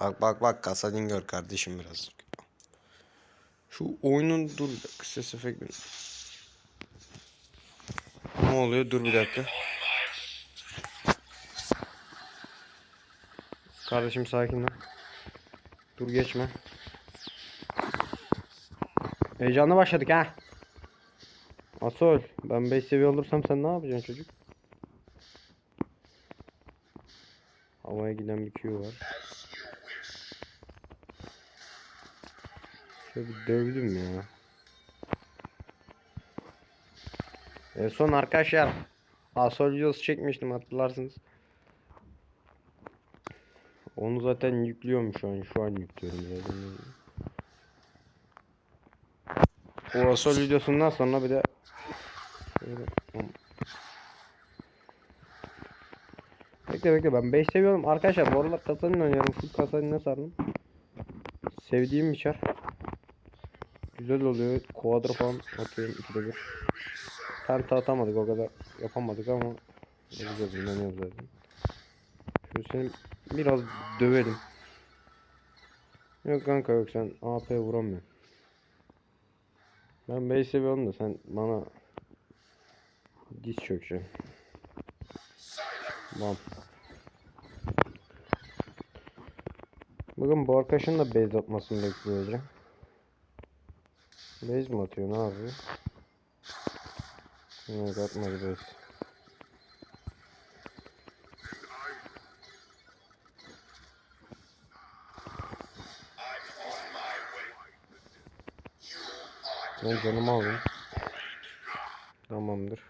Bak bak bak kasadin gör kardeşim biraz. Şu oyunun dur bir dakika ses efekt bir- Ne oluyor? Dur bir dakika. Kardeşim sakin ol. Dur geçme. Heyecanla başladık ha. Asol, ben 5 seviye olursam sen ne yapacaksın çocuk? Havaya giden bir Q var. Şöyle bir dövdüm ya. En son arkadaşlar Asol videosu çekmiştim hatırlarsınız. Onu zaten yüklüyorum şu an. Şu an yüklüyorum zaten. O Asol videosundan sonra bir de Bekle bekle ben 5 seviyorum. Arkadaşlar bu aralar kasanın oynuyorum. Full kasanın sardım. Sevdiğim bir çar. Güzel oluyor. Quadra falan atıyorum ikide bir. Penta atamadık o kadar yapamadık ama güzel inanıyoruz zaten. Şöyle seni biraz dövelim. Yok kanka yok sen AP vuramıyorsun. Ben 5 seviyorum da sen bana diz çökeceksin. Bam. Bakın bu arkadaşın da base atmasını bekleyeceğim. Base mi atıyor ne yapıyor? Yok atmadı base. Ben canımı alayım. Tamamdır.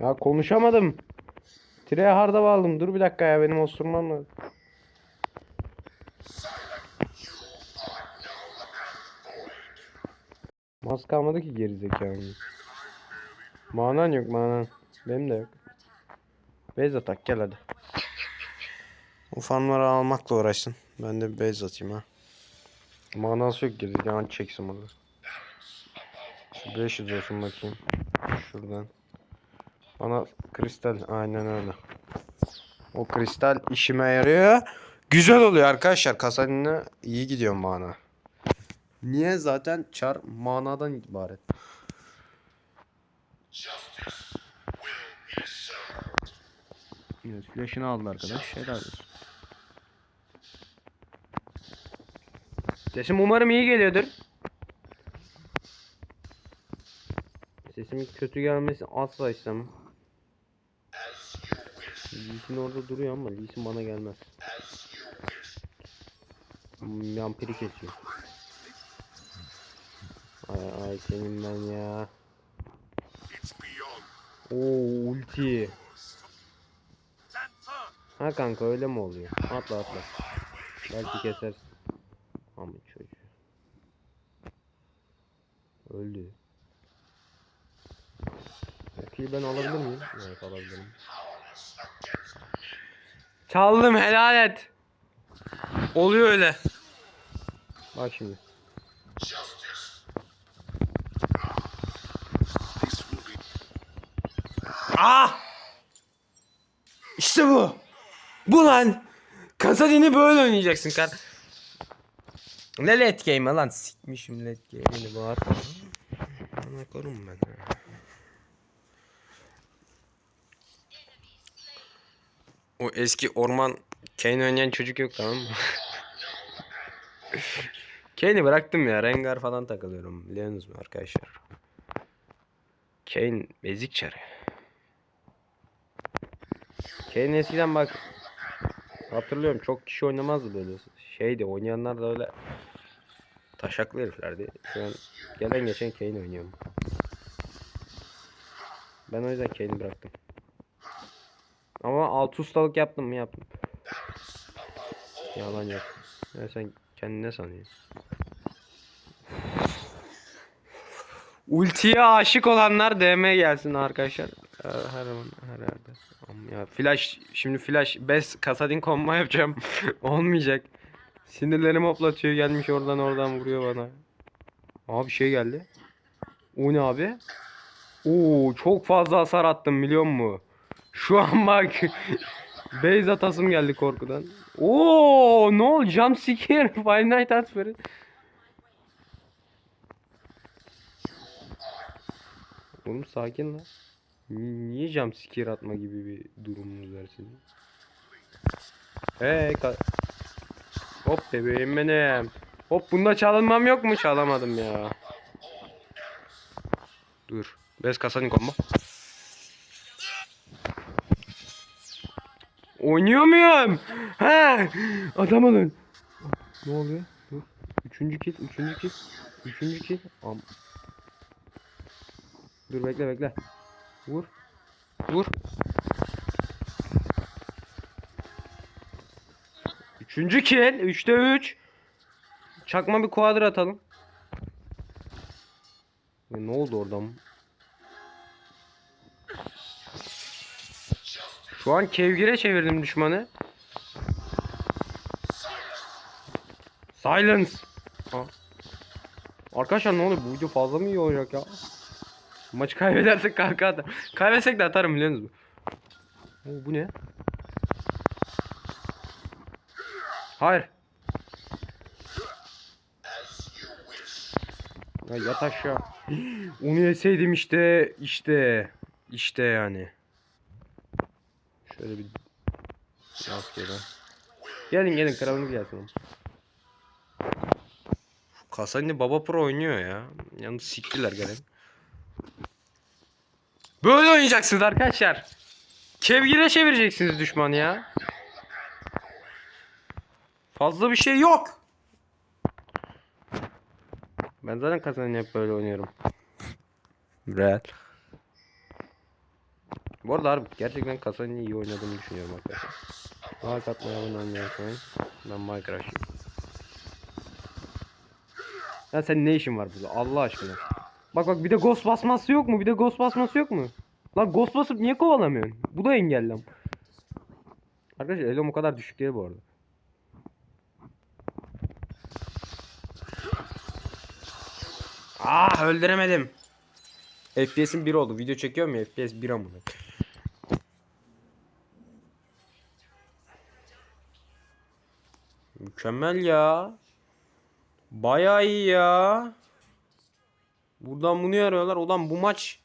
Ya konuşamadım. Tire harda bağladım. Dur bir dakika ya benim osurmam lazım. Mas kalmadı ki gerizekalı. Manan yok manan. Benim de yok. Beyz atak gel hadi. O farmları almakla uğraşsın. Ben de bir beyz atayım ha. Manası yok gerizekalı çeksin burada. 500 olsun bakayım. Şuradan. Bana kristal aynen öyle. O kristal işime yarıyor. Güzel oluyor arkadaşlar. Kasanine iyi gidiyor mana. Niye zaten çar manadan ibaret. Evet, flash'ını aldı arkadaş. Helal olsun. Sesim umarım iyi geliyordur. Sesimin kötü gelmesi asla istemem. Lee'sin orada duruyor ama Lee'sin bana gelmez. Hmm, Yampiri kesiyor. Ay ay senin ben ya. Oo ulti. Ha kanka öyle mi oluyor? Atla atla. Belki kesersin. Ama çocuğu. Öldü. Peki ben alabilir miyim? Evet alabilirim. Çaldım helal et. Oluyor öyle. Bak şimdi. Ah! İşte bu. Bu lan. Kasadini böyle oynayacaksın kar. Ne late game lan sikmişim late game'ini bağır. Ana korum ben. O eski orman Kane oynayan çocuk yok tamam mı? Kane'i bıraktım ya. Rengar falan takılıyorum. Biliyorsunuz mu arkadaşlar? Kane bezik çarı. Kane eskiden bak hatırlıyorum çok kişi oynamazdı böyle. Şeydi oynayanlar da öyle taşaklı heriflerdi. Şu an gelen geçen Kane oynuyorum. Ben o yüzden Kane'i bıraktım. Ama alt ustalık yaptım mı yaptım. Yalan yok. Ya sen kendine sanıyorsun. Ultiye aşık olanlar DM gelsin arkadaşlar. Her, zaman ya flash şimdi flash best kasadin combo yapacağım. Olmayacak. Sinirlerimi hoplatıyor gelmiş oradan oradan vuruyor bana. Abi şey geldi. O ne abi? Oo çok fazla hasar attım biliyor musun? Şu an bak. Beyz atasım geldi korkudan. Oo, ne oldu? Jump scare. Five Nights at. Oğlum sakin lan. Ni- Niye jump scare atma gibi bir durumunuz var sizin? Hey Hop bebeğim benim. Hop bunda çalınmam yok mu? Çalamadım ya. Dur. Bez kasanın combo. Oynuyor muyum? He. Adam olun. Ne oluyor? Dur. Üçüncü kill, üçüncü kill. Üçüncü kill. Am. Dur bekle bekle. Vur. Vur. Üçüncü kill. Üçte üç. Çakma bir kuadra atalım. Ne oldu oradan? Şu an kevgire çevirdim düşmanı. Silence. Ha. Arkadaşlar ne oluyor? Bu video fazla mı iyi olacak ya? Maçı kaybedersek kanka atar. Kaybetsek de atarım biliyorsunuz mu? Oo, bu ne? Hayır. Ya yat aşağı. Onu yeseydim işte işte işte yani. Şöyle bir rastgele. Gelin gelin kralımız gelsin. Kasani Baba Pro oynuyor ya. Yalnız siktiler gelen. Böyle oynayacaksınız arkadaşlar. Kevgire çevireceksiniz düşman ya. Fazla bir şey yok. Ben zaten Kasani hep böyle oynuyorum. Real. Bu arada harbi gerçekten Kasani'yi iyi oynadığımı düşünüyorum arkadaşlar. Like atmayı abone olmayı unutmayın. Ben Minecraft'ım. Ya sen ne işin var burada Allah aşkına. Bak bak bir de ghost basması yok mu? Bir de ghost basması yok mu? Lan ghost basıp niye kovalamıyorsun? Bu da engellem. Arkadaşlar Elom o kadar düşük değil bu arada. Ah öldüremedim. FPS'im 1 oldu. Video çekiyorum ya FPS 1 amına. Mükemmel ya. Bayağı iyi ya. Buradan bunu arıyorlar. Ulan bu maç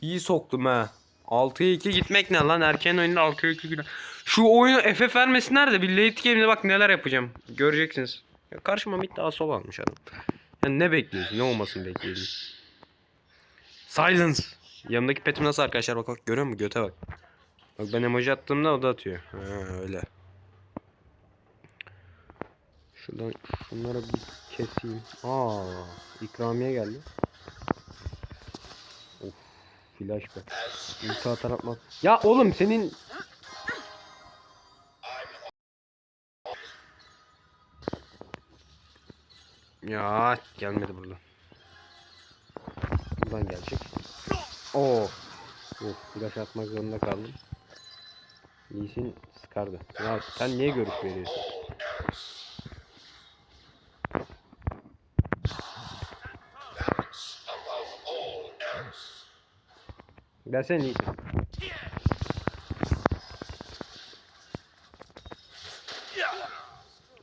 iyi soktum ha. 6'ya 2 gitmek ne lan? Erken oyunda 6'ya 2 gider. Şu oyunu FF vermesinler de bir late game'de bak neler yapacağım. Göreceksiniz. Ya karşıma mid daha sol almış adam. Yani ne bekliyorsun? Ne olmasını bekliyorsun? Silence. Yanımdaki petim nasıl arkadaşlar bak bak görüyor musun göte bak. Bak ben emoji attığımda o da atıyor. Ha öyle. Şuradan şunları bir keseyim. Aa, ikramiye geldi. Flash be. Ulti atar. Ya oğlum senin Ya gelmedi buradan. Buradan gelecek. Oo. Of, flash atmak zorunda kaldım. Lee'sin sıkardı. Ya sen niye görüş veriyorsun? Gelsene Lee'sin.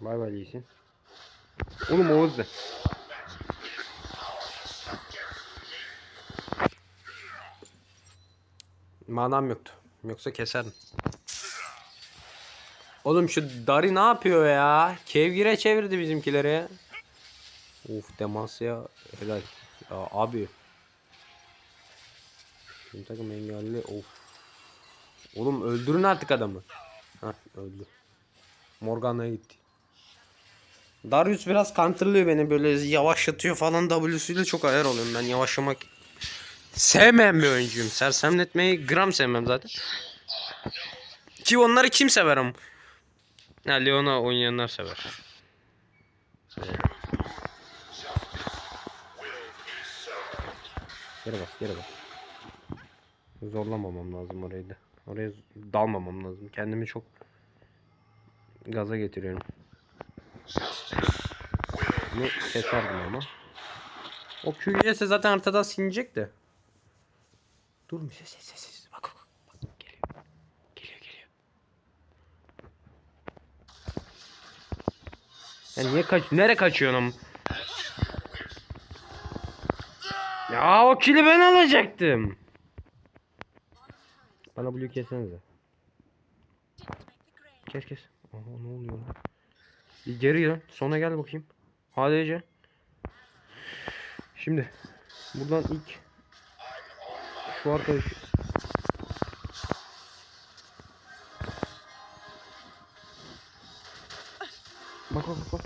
Bay bay Lee'sin. Oğlum Oğuz de. Manam yoktu. Yoksa keserdim. Oğlum şu Dari ne yapıyor ya? Kevgire çevirdi bizimkileri. Uf Demasya helal. Ya abi. Bizim takım engelli. Of. Oğlum öldürün artık adamı. Hah öldü. Morgana'ya gitti. Darius biraz counterlıyor beni böyle yavaşlatıyor falan W'suyla çok ayar oluyorum ben yavaşlamak sevmeyen bir oyuncuyum. Sersemletmeyi gram sevmem zaten. Ki onları kim sever ama? Ya Leona oynayanlar sever. Geri bak geri bak zorlamamam lazım orayı da. Oraya dalmamam lazım. Kendimi çok gaza getiriyorum. Bunu keserdim ama. O küyese zaten haritadan silinecek de. Dur ses ses ses. ses. Bak, bak, bak. Geliyor. Geliyor geliyor. Ya niye kaç nere kaçıyorsun Ya o kili ben alacaktım. Bana blue kessenize. Kes kes. Aha ne oluyor lan? Bir geri dön. Sona gel bakayım. ADC. Şimdi buradan ilk şu arkadaş Bak bak bak.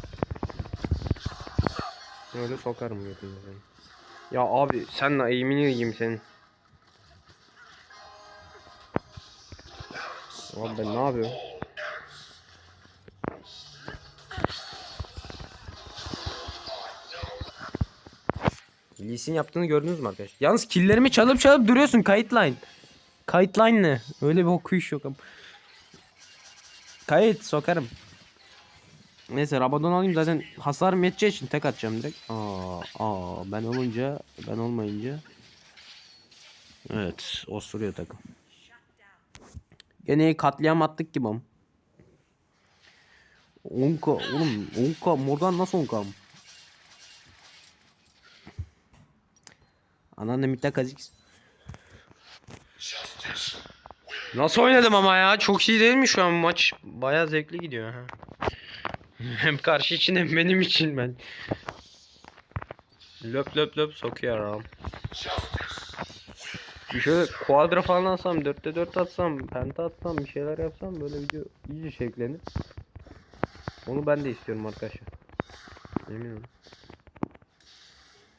Öyle sokar mı götünü? Ya abi senle eğimini yiyeyim senin. Abi ben ne yapıyorum? Lee Sin yaptığını gördünüz mü arkadaşlar? Yalnız killerimi çalıp çalıp duruyorsun kayıt line. Kayıt line ne? Öyle bir okuyuş yok ama. Kayıt sokarım. Neyse Rabadon alayım zaten hasarım yeteceği için tek atacağım direkt. Aa, aa ben olunca ben olmayınca. Evet osuruyor takım. Gene katliam attık gibi am. 10k oğlum 10k Morgan nasıl 10k? Anneannem bir kazik. Nasıl oynadım ama ya? Çok iyi değil mi şu an maç? Baya zevkli gidiyor ha. hem karşı için hem benim için ben. Löp löp löp sokuyorum. Bir şöyle kuadra falan alsam, 4'te 4 atsam, penta atsam, bir şeyler yapsam böyle video iyice şevklenir. Onu ben de istiyorum arkadaşlar. Eminim.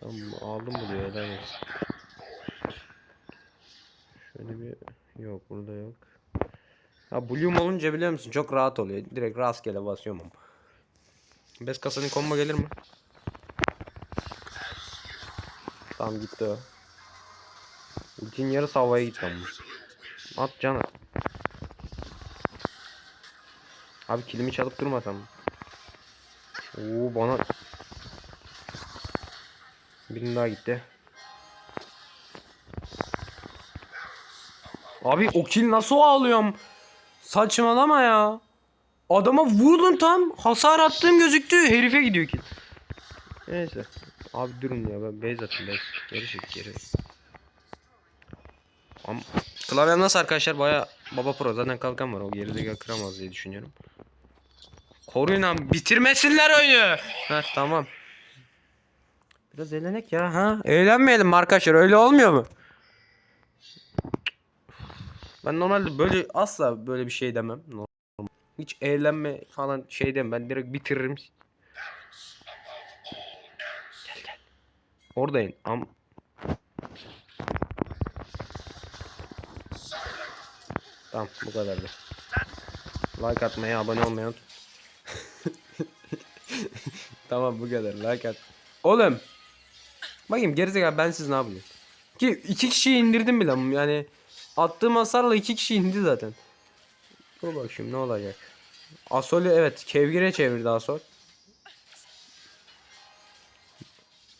Tamam aldım bu diyor helal olsun. Şöyle bir yok burada yok. Ya Bloom olunca biliyor musun çok rahat oluyor. Direkt rastgele basıyorum. Best kasanın combo gelir mi? Tamam gitti o. Ultinin yarısı havaya ama. At canı. Abi kilimi çalıp durmasam. Oo bana Birinin daha gitti. Abi o kill nasıl ağlıyorum? Saçmalama ya. Adama vurdum tam. Hasar attığım gözüktü. Herife gidiyor kill. Neyse. Abi durun ya ben base atayım. Geri çek geri. Am Klavyem nasıl arkadaşlar baya baba pro zaten kalkan var o geride kıramaz diye düşünüyorum. Koruyun abi bitirmesinler oyunu. Heh tamam. Biraz eğlenek ya ha. Eğlenmeyelim arkadaşlar öyle olmuyor mu? Ben normalde böyle asla böyle bir şey demem. Normal. Hiç eğlenme falan şey demem. Ben direkt bitiririm. Gel gel. Oradayım. Am Tamam bu kadardı. Like atmayı, abone olmayı unutmayın. tamam bu kadar. Like at. Oğlum. Bakayım gerizekalı ben siz ne yapayım? Ki iki kişiyi indirdim bile yani attığım hasarla iki kişi indi zaten. Dur bak şimdi ne olacak. Asol'ü evet kevgire çevirdi Asol.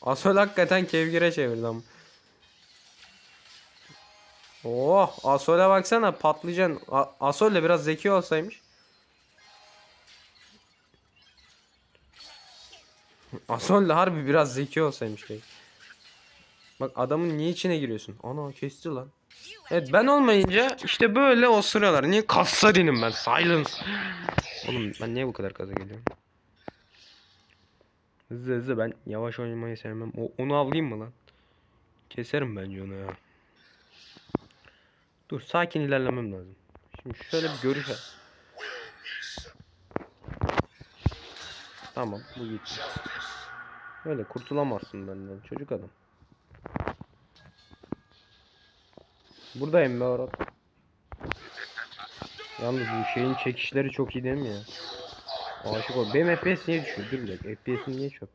Asol hakikaten kevgire çevirdi ama. Oh Asol'e baksana. A- Asol de biraz zeki olsaymış. Asol de harbi biraz zeki olsaymış. Şey. Bak adamın niye içine giriyorsun? Ana kesti lan. Evet ben olmayınca işte böyle osuruyorlar. Niye Kassadinim ben? Silence. Oğlum ben niye bu kadar kaza geliyorum? Hızlı hızlı ben yavaş oynamayı sevmem. O, onu avlayayım mı lan? Keserim bence onu ya. Dur sakin ilerlemem lazım. Şimdi şöyle bir görüş al. Tamam bu gitti. Öyle kurtulamazsın benden çocuk adam. Buradayım be Arat. Yalnız bu şeyin çekişleri çok iyi değil mi ya? Aşık ol. Benim FPS niye düşüyor? Dur bir dakika. FPS'im niye çöp?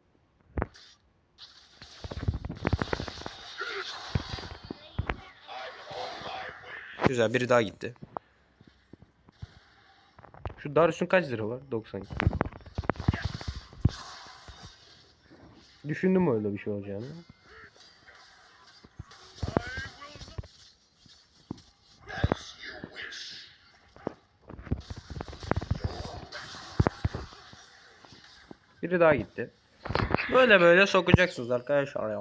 Güzel biri daha gitti. Şu Darius'un kaç lira var? 90. Düşündüm öyle bir şey olacağını. Biri daha gitti. Böyle böyle sokacaksınız arkadaşlar ya.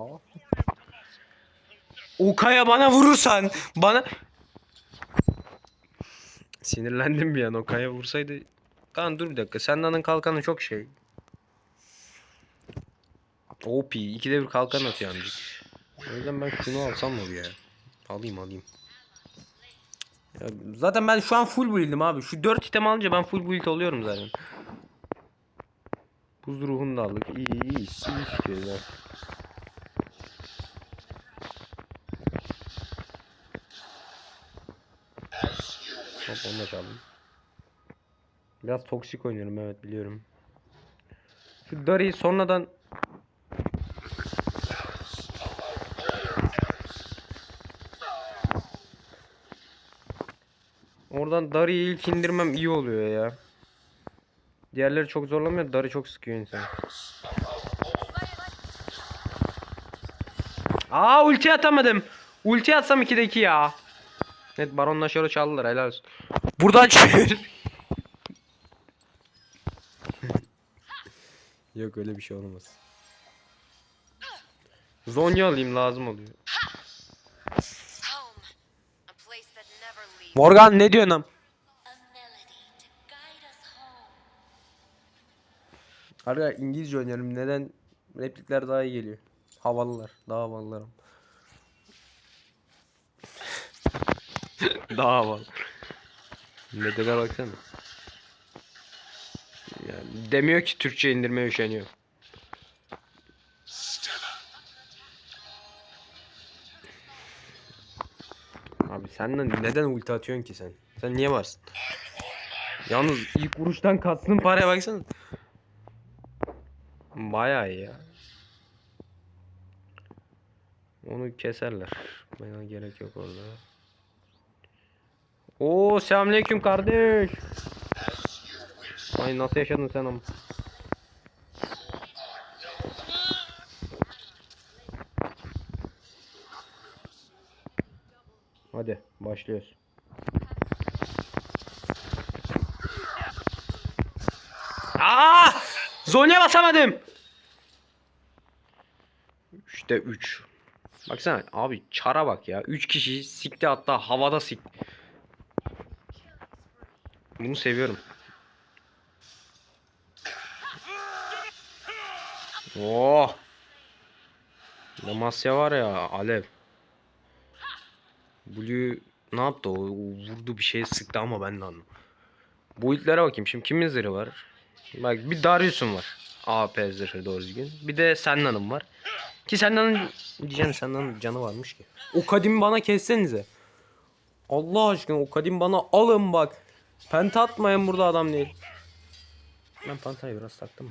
Ukaya bana vurursan bana Sinirlendim bir an o kaya vursaydı. Kan dur bir dakika. Senda'nın kalkanı çok şey. OP. ikide bir kalkan atıyor amcık. O yüzden ben şunu alsam mı ya? Alayım alayım. Ya zaten ben şu an full build'im abi. Şu 4 item alınca ben full build oluyorum zaten. Buz ruhunu da aldık. İyi iyi iyi. İyi fikir Hop onu da çaldım. Biraz toksik oynuyorum evet biliyorum. Şu Dari'yi sonradan Oradan Dari'yi ilk indirmem iyi oluyor ya. Diğerleri çok zorlamıyor. Dari çok sıkıyor insan. Aa ulti atamadım. Ulti atsam 2'de 2 ya. Evet Baron'la Şoro çaldılar helal olsun. Buradan çevir. Yok öyle bir şey olmaz. Zonya alayım lazım oluyor. Morgan ne diyorsun am? Arada İngilizce oynuyorum. Neden replikler daha iyi geliyor? Havalılar. Daha havalılar. Daha havalı. Medeler baksana. Yani demiyor ki Türkçe indirmeye üşeniyor. Abi sen de neden ulti atıyorsun ki sen? Sen niye varsın? Yalnız ilk vuruştan kastığın paraya baksana. Bayağı iyi ya. Onu keserler. Bana gerek yok orada. Oo selamünaleyküm kardeş. Ay nasıl yaşadın sen ama? Hadi başlıyoruz. Aa! Zonya basamadım. 3'te 3. Baksana abi çara bak ya. 3 kişi sikti hatta havada sik. Bunu seviyorum. Oh. Damasya var ya alev. Blue ne yaptı o? Vurdu bir şey sıktı ama ben de anlamadım. Boyutlara bakayım şimdi kimin zırhı var? Bak bir Darius'un var. AP zırhı doğru düzgün. Bir de Senna'nın var. Ki Senna'nın diyeceğim Senna'nın canı varmış ki. O kadimi bana kessenize. Allah aşkına o kadim bana alın bak. Penta atmayın burada adam değil. Ben pantayı biraz taktım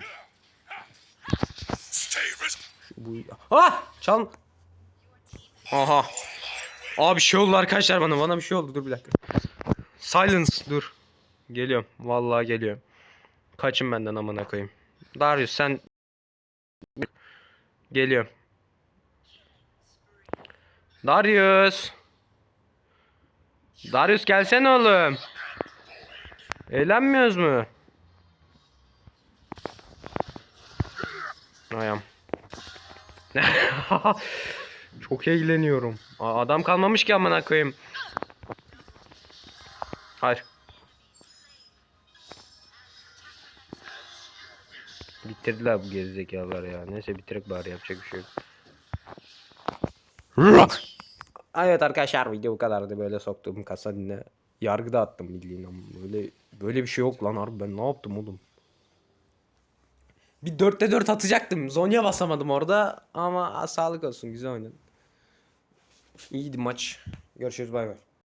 bu... Ah! Çal. Aha. Abi bir şey oldu arkadaşlar bana. Bana bir şey oldu. Dur bir dakika. Silence dur. Geliyorum. Vallahi geliyorum. Kaçın benden amına koyayım. Darius sen Geliyorum. Darius. Darius gelsene oğlum. Eğlenmiyoruz mu? Ayam. Çok eğleniyorum. Aa, Adam kalmamış ki amına koyayım. Hayır. Bitirdiler bu gerizekalılar ya. Neyse bitirek bari yapacak bir şey yok. Evet arkadaşlar video bu kadardı böyle soktuğum kasa dinle. Yargıda attım bildiğin ama böyle böyle bir şey yok lan harbi ben ne yaptım oğlum. Bir 4'te 4 atacaktım. Zonya basamadım orada ama sağlık olsun güzel oynadın. İyiydi maç. Görüşürüz bay bay.